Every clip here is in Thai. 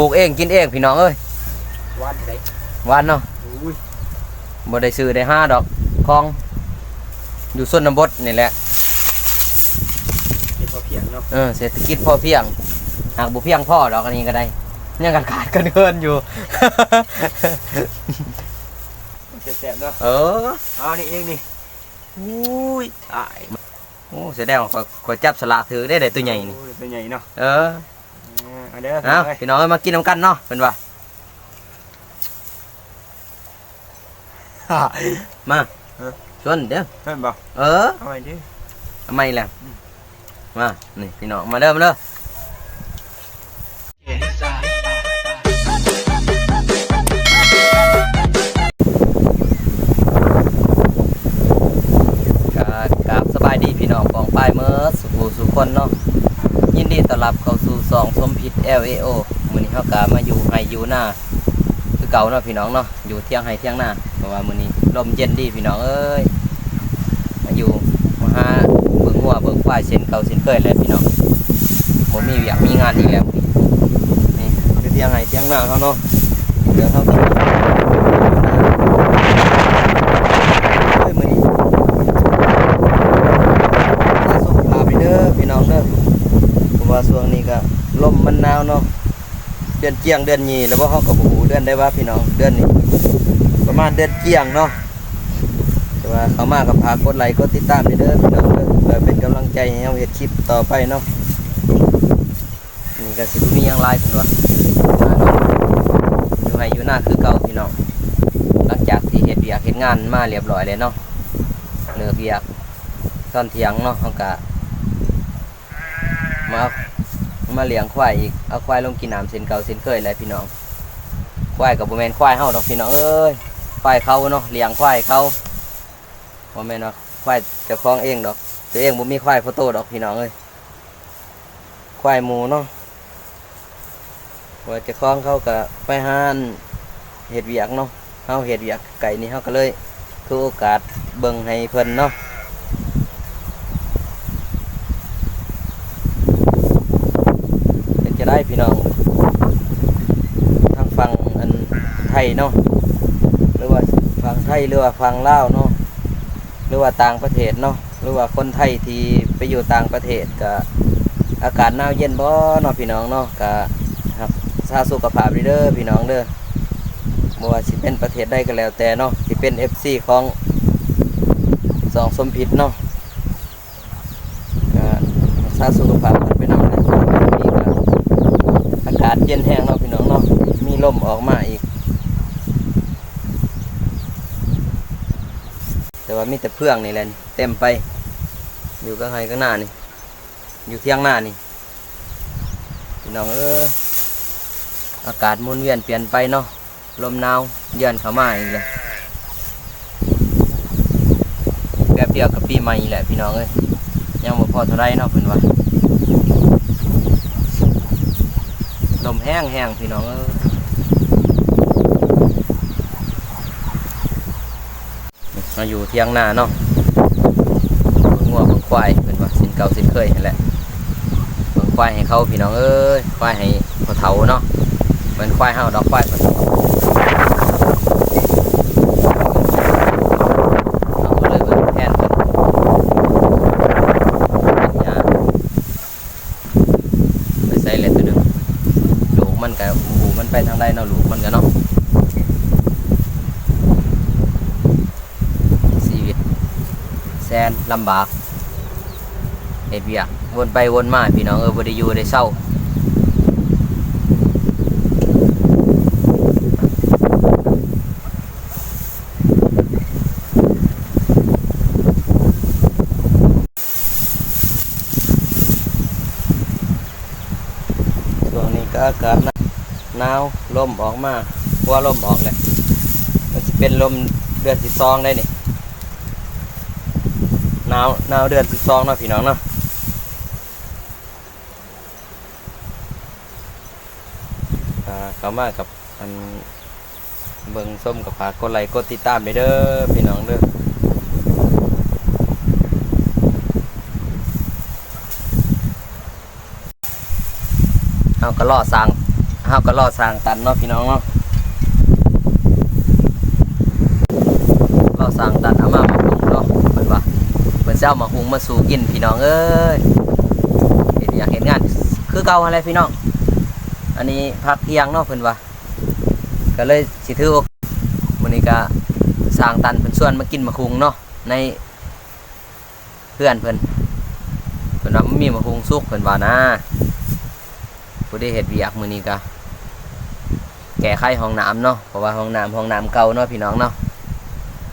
ปลูกเองกินเองพี่น้องเอ้ยวันไหนหวานเนาะอุ้ยบ่ได้ซื้อได้ห้าดอกคลอง อยู่ส่วนน้ำบดนี่แหละเป็นพอเพียงเนาะเออเศรษฐกิจพอเพียง หากบ่เพียงพอดอกอันนี้ก็ได้ยังกันขาดกันเกินอยู่แซ่บๆเนาะเออเอานี่เองนี่อุ้ยตายโอ้แสดงว่าข้อยขอยจับสลากถือได้ได้ตัวใหญ่นี่โอ้ยตัวใหญ่เนาะเอออ่า เอาเด้อเอาไปพี่น้องเอ้ยมากินน้ำกันเนาะเป็นว่ามาเออชวนเด้อเพิ่นบอกเออเอาไว้ดิทำไมล่ะมานี่พี่น้องมาเริ่มเริ่มกราบสบายดีพี่น้องกองป้ายเมื่อสุขสุขคนเนาะยิน ดีต้อนรับเข้าสู่สองสมพิษ LAO มื้อนี้เฮากะมาอยู่ไห้อยู่หน้าคือเก่าเนาะพี่น้องเนาะอยู่เที่ยงไห้เที่ยงหน้าเพราะว่ามื้อนี้ลมเย็นดีพี่น้องเอ้ยมาอยู่มาหาเบิ่งหัวเบิ่งควายเส้นเก่าเส้นเคยเลยพี่น้องบ่มีอยากมีงานอีกแล้วนี่คือเที่ยงไห้เที่ยงหน้าเขาเนาะเดี๋ยวเฮาสิเฮ้ยมื้อนี้มาสุขภาพไปเด้อพี่น้องเด้อ เพราะว่าช่วงนี้ก็ ลมมันหนาวเนาะเดือนเจียงเดือนยีแล้วว่าเขาก็บฮูเดือนได้ว่าพี่น้องเดือนนี้ประมาณเดือนเจียงเนาะแต่ว่าเขามากับพากดไลค์กดติดตามเด้อพี่น้องเด้อเพื่อเป็นกำลังใจให้เราเฮ็ดคลิปต่อไปเนาะนี่ก็สิบมียังหลายเพิ่นว่าอยู่ให้อยู่หน้าคือเก่าพี่น้องหลังจากที่เฮ็ดเวียกเฮ็ดงานมาเรียบร้อยแล้วเนาะเลิกเวียกตอนเที่ยงเนาะเฮาก็มา มาเลี้ยงควายอีกเอาควายลงกินน้ำเส้นเก่าเส้นเคยแหละพี่น้อง ควายกับบ่แมนควายเฮาดอกพี่น้องเอ้ยควายเขาเนาะเลี้ยงควายเขาบ่แมนว่าควายเจ้าของเองดอก ตัวเองบ่มีควายโฟโตดอกพี่น้องเอ้ยควายหมูเนาะว่าเจ้าของเขาก็ไปหาอันเฮ็ดเวียกเนาะเฮาเฮ็ดเวียกไก่นี่เฮาก็เลยถือโอกาสเบิ่งให้เพิ่นเนาะ เป็นจะได้ พี่น้องทางฝั่งอันไทยเนาะหรือว่าฝั่งไทยหรือว่าฝั่งลาวเนาะหรือว่าต่างประเทศเนาะหรือว่าคนไทยที่ไปอยู่ต่างประเทศก็อากาศหนาวเย็นบ่เนาะพี่น้องเนาะก็ครับสาสุขภาพเด้อพี่น้องเด้อบ่ว่าสิเป็นประเทศใดก็แล้วแต่เนาะสิเป็น FC ของสองสมพิษเนาะก็รักษาสุขภาพกันไปนำนะมีก็ อากาศเย็นแห้งเนาะพี่น้องเนาะมีลมออกมาอีก แต่ว่ามีแต่เพื่องนี่แหละเต็มไป อยู่ก็ให้ข้างหน้านี่ อยู่เที่ยงหน้านี่พี่น้องเอออากาศหมุนเวียนเปลี่ยนไปเนาะลมหนาวเยือนเข้ามาอีกเลยแบบเดียวกับปีใหม่แหละพี่น้องเอ้ยยังบ่พอเท่าไรเนาะเพิ่นว่า ล มแห้งแห้งพี่น้องมาอยู่เที่ยงหน้าเนาะงัวงควายเป็นว่าสินเก่าสินเคยนั่นแหละเบิ่งควายให้เขาพี่น้องเอ้ยควายให้เขาเถาเนาะเหมือนควายเฮาดอกควายเขาเถาเอาเลยเบิ่งแทนเพิ่นเป็นหญ้าไปใส่เลยตัวหนึง ลูกมันก็หูมันไปทางใดเนาะลูกมันก็เนาะชีวิตแสน ลำบากเฮ็ดเวียกวนไปวนมาพี่น้องเออบ่ได้อยู่ได้เศร้าช่วงนี้ก็อากาศหนาวลมออกมาพัวลมออกเลยมันจะเป็นลมเดือนสิบสองได้นี่ หนาวหนาวเดือนสิบสองเนาะพี่น้องเนาะอ่ามากับอันเบิงส้มกับฝากกดไลค์กดติดตามไปเด้อพี่น้องเด้อเอาก็ล่อสร้างเฮาก็รอสร้างตันเนาะพี่น้องเนาะรอสร้างตันเอามา พิ่นสิเอามาหุงมาสู่กินพี่น้องเอ้ยเฮ็ดอยากเฮ็ดงาน คือเก่าอะไรพี่น้อง อันนี้พักเที่ยงเนาะเพิ่นว่าก็เลยสิถือโอกมื้อนี้ก็สร้างตันเพิ่นชวนมากินมาคุงเนาะในเพื่อนเพิ่นเพิ่นว่ามีมาคุงสุกเพิ่นว่านะผู้ได้เฮ็ดเวียกมื้อนี้ก็แก้ไขห้องน้ำเนาะเพราะว่าห้องน้ำห้องน้ำเก่าเนาะพี่น้องเนาะ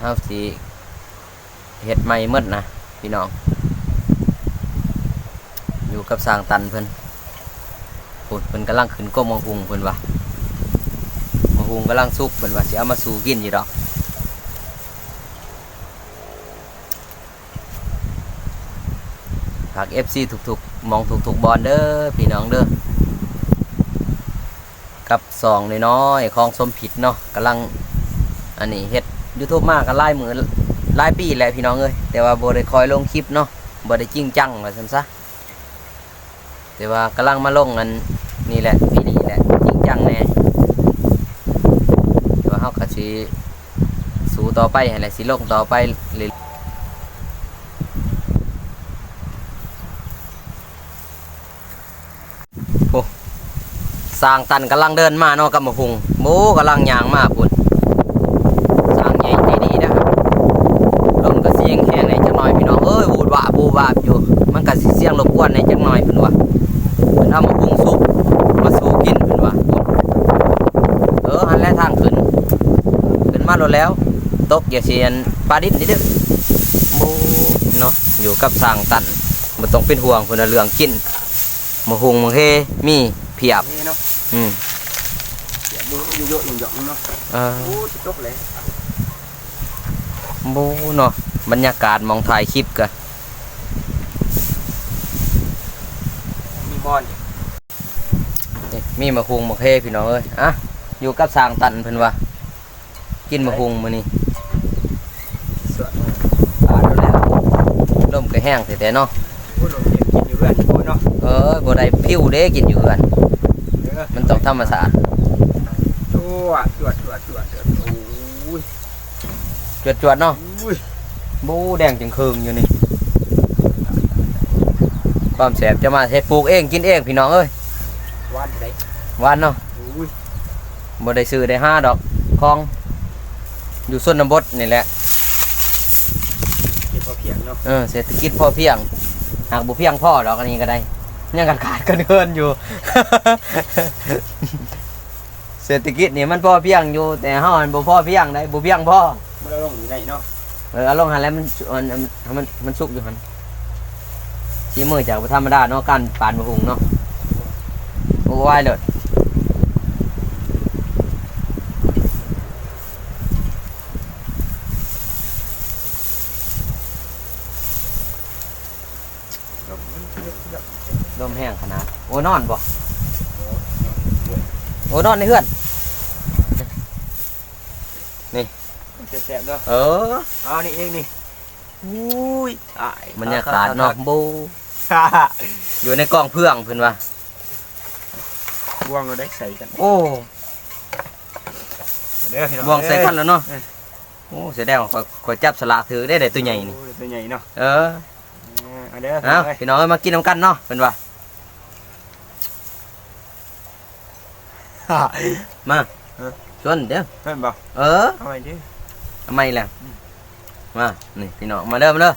เฮาสิเฮ็ดใหม่หมดนะ พี่น้อง อยู่กับสร้างตันเพิ่อนพูดเพิ่อนกำลังขึ้นก้มมังคุงเพิ่อนว่ามังคุงกำลังสุกเพิ่อนว่าสิเอามาสู่กินอยู่ดอกฝาก FC ทุกๆมองทุกๆบอลเด้อพี่น้องเด้อกับสองน้อยๆของสมผิดเนาะกำลังอันนี้เฮ็ด YouTube มากันหลายมือ หลายปีแหละพี่น้องเอ้ยแต่ว่าบ่ได้คอยลงคลิปเนาะบ่ได้จริงจังว่าซั่นซะแต่ว่ากำลังมาลงกันนี่แหละปีนี้แหละจริงจังแน่แต่ว่าเขาก็สิสู้ต่อไปให้แหละสิลงต่อไปเลยโอ้สร้างตันกำลังเดินมาเนาะกับมาพุงโมกำลังยางมาพุ่นสร้างใหญ่ใจดีนะครับลมก็เสียงแห้งในจักหน่อยพี่น้องเอ้ยบูดว่าบูบาบอยู่ มันก็สิเสียงรบกวนในจักหน่อยเพิ่นว่า เพิ่นเอามาปรุงซุปมาสู่กินเพิ่นว่าเออหันแลทางขึ้นขึ้นมา โลดแล้ว ตกอย่าเสียนปลาดิบนิดเด้อโมเนาะอยู่กับสร้างตันบ่ต้องเป็นห่วงเพิ่นน่ะเรื่องกินมะฮุงมะเฮมีเพียบนี่เนาะอืมเดี๋ยวดูโยกๆหย่องๆเนาะเออโอ้จะจบเลยโมเนาะบรรยากาศมองถ่ายคลิปกันมีบอลนี่มีมะฮุงมะเฮพี่น้องเอ้ยอะอยู่กับสร้างตันเพิ่นว่า กินมะฮุงมื้อนี้สวยปลาโดนแล้วลมก็แห้งแต่ๆเนาะโอ้โหเราเก็บกินอยู่เพื่อนโอ้เนาะเออบ่ได้พิ้วเด้กินอยู่เฮือนเออมันต้องธรรมชาติตัวตัวตัวตัวตัวโอ้ยจวดๆเนาะอุ้ยบูแดงจึงคืงอยู่นี่ความแสบจะมาเฮ็ดปลูกเองกินเองพี่น้องเอ้ยวันไหนหวานเนาะอุ้ยบ่ได้ซื้อได้ห้าดอกคลอง อยู่ส่วนบทนี่แหละเก็บพอเพียงเนาะเออเศรษฐกิจพอเพียง หากบ่เพียงพอดอกอันนี้ก็ได้ยังกันขาดกันเกินอยู่ เศรษฐกิจนี่มันพอเพียงอยู่ แต่เฮามันบ่พอเพียงได้บ่เพียงพอมาเราลงอยู่ไหนเนาะเออเอาลงหันแล้วมันมันมันมันมันสุกอยู่หันชี้มือจากธรรมดาเนาะการปานมะฮุงเนาะโอ้ยเลย ลมแห้งข นาดโอ้นอนบ่โอ้นอนในเฮือนแสบๆเนาะเออเอานี่เองนี่อุ้ยตายบรรยากาศเนาะบูฮ่าฮ่าอยู่ในกล้องเพื่องเพิ่นว่าบ่วงเราได้ใส่กันโอ้เด้อพี่น้องบวงใส่กันแล้วเนาะเออโอ้เสียดายว่าข้อยขอยจับสลากถือได้ได้ตัวใหญ่นี่โอ้ยตัวใหญ่เนาะเออเอาเด้อเอาเอ้ยพี่น้องเอ้ยมากินน้ำกันเนาะเพิ่นว่า ฮ่า มาเออชวนเด้อเพิ่นบอกเออเอาไปดิทำไมล่ะมานี่พี่น้องมาเด้อมาเด้อ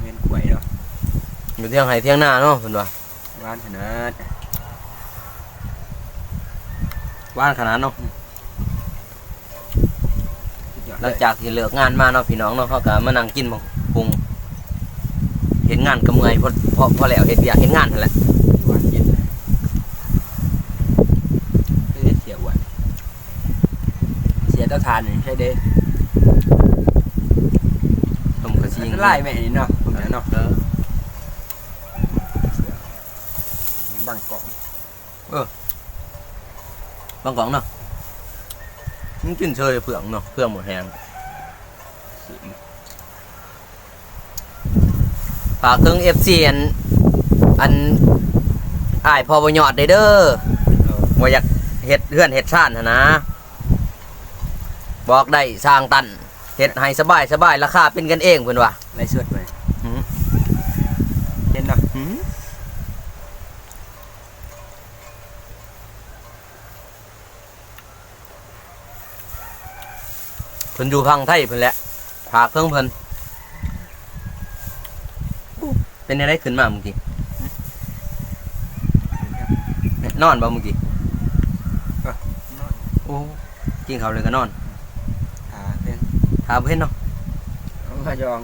เงินกล้วยเนาะอยู่เที่ยงไห้เที่ยงหน้าเนาะเพิ่นว่าหวานขนาดว่านขนาดเนาะสุดยอดหลังจากที่เลิกงานมาเนาะพี่น้องเนาะเขาก็มานั่งกินบักปรุงเห็นงานก็เมื่อยพอพอพอแล้วเฮ็ดเวียกเห็นงานนั่นแหละ หวานเย็นไม่ได้เสียหวาน เสียเต้าทานนี่ใช่เด้ผมก็สิยิงไล่แม่นี่เนาะผมจะเนาะเออบังกอกบางกล่องเนาะมันกินเชยเผืองเนาะเผืองหมดแหงฝากถึง FC อันอันอ้ายพอบ่ยอดได้เด้อบ่อยากเฮ็ดเฮือนเฮ็ดซ่านหันนะ บอกได้สร้างตันเฮ็ดให้สบายสบายราคาเป็นกันเองเพิ่นว่าไล่สวดไปหืมเห็นเนาะเพิ่นอยู่พังไทยเพิ่นแหละผากเพิ่งเพิ่นเป็นอะไรขึ้นมาเมื่อกี้นอนบ่เมื่อกี้นอนโอ้กินข้าวเลยก็นอนขาเป็นถามเพิ่นเนาะเอามาจอง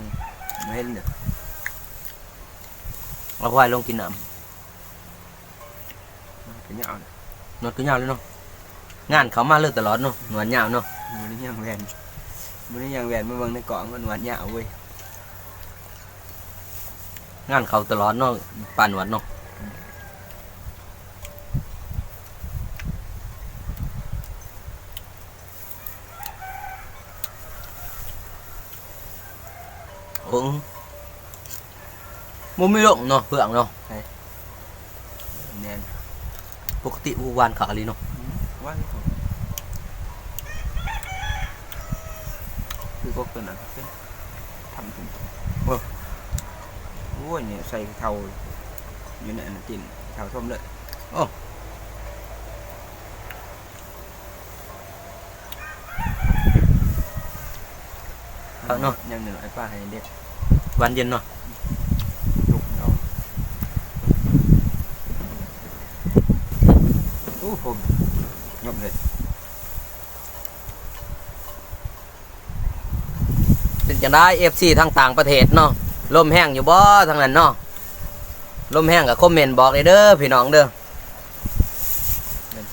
ไม่เห็นเด้อเอาควายลงกินน้เป็นยาวเด้อำนอนก็ยาวเลยเนาะงานเขามาเลยตลอดเนาะหนวดยาวเนาะมันนี่ยังแหวนมันนี่ยังแหวนมาเบิ่งในกล่องมันหวานยาวเว้ยงานเขาตลอดเนาะป่านหนวดเนาะโอ้ บ่มีลงเนาะเพื่องเนาะแน่นปกติอูวานขาลีเนาะว่างของคือพวกตัวนั้นเป็นทำถึงโอ้โอ้ยเนี่ยใส่เทาอยู่ในอันนั้นติ่นเทาส้มเลยเอาเนาะยังเหนือไอ้ป้าให้เด็กวันเย็นเนาะ ลุกเอาโอ้ผมยกเลย เป็น จังได้ FC ทางต่างประเทศเนาะลมแห้งอยู่บ่ทางนั้นเนาะลมแห้งก็คอมเมนต์บอกเลยเด้อพี่น้องเด้อ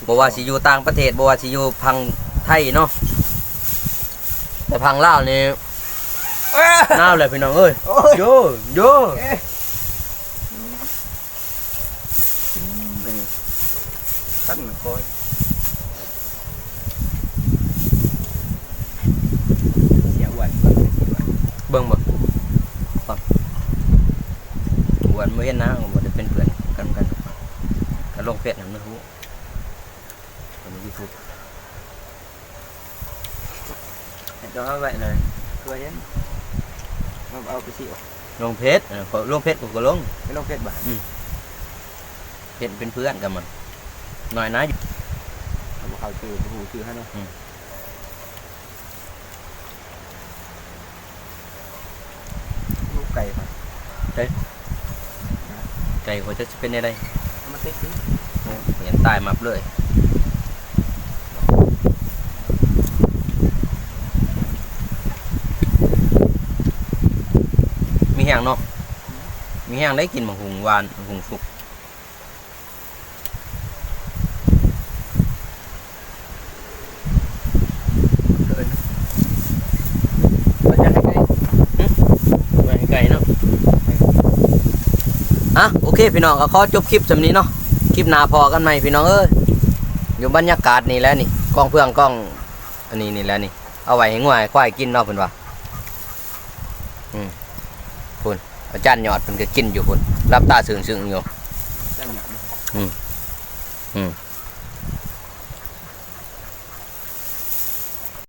บ่ว่าสิอยู่ต่างประเทศบ่ว่าสิอยู่พังไทยเนาะแต่พังลาวนี่หนาวเลยพี่น้องเอ้ยโอ้ยโยโยนี่ขั้นคอยเสียอ้วันเบิ่งเสียอ้วน เบิ่งบ่ครับหวนบ่เห็นนะบ่ได้เป็นเพื่อนกันกันก็ลงเฟซนำนะฮู้คนใน YouTube เห็นตัวเขาไว้เลยตัวเห็นเราเอาไปสิลงเพจเออขอลงเพจกูก็ลงไปลงเพชรบ่าเห็นเป็นเพื่อนกันมันหน่อยนะเอาบ่เขาชื่อบ่ฮู้ชื่อให้เนาะ อืม ลูกไก่ป่ะ ไก่หัวจะเป็นอะไรเอามาเต้สิเห็นตายมับเลยมีแห้งเนาะมีแห้งได้กินมะหุงหวานมะหุงสุก เกินมันจะให้ไง ไว้ให้ไก่เนาะ อะโอเคพี่น้องก็ขอจบคลิปสำนี้เนาะคลิปหน้าพอกันไหมพี่น้องเอ้ยอยู่บรรยากาศนี่แหล้วนี่กล้องเพื่องกล้องอันนี้นี่แหล้วนี่เอาไว้ให้ง่วยควายกินเนาะเพิ่นว่าอืมพุ่นอาจารย์ยอดเพิ่นก็กินอยู่พุ่นรับตาซึ้งๆอยู่ได้หยังบ่อืม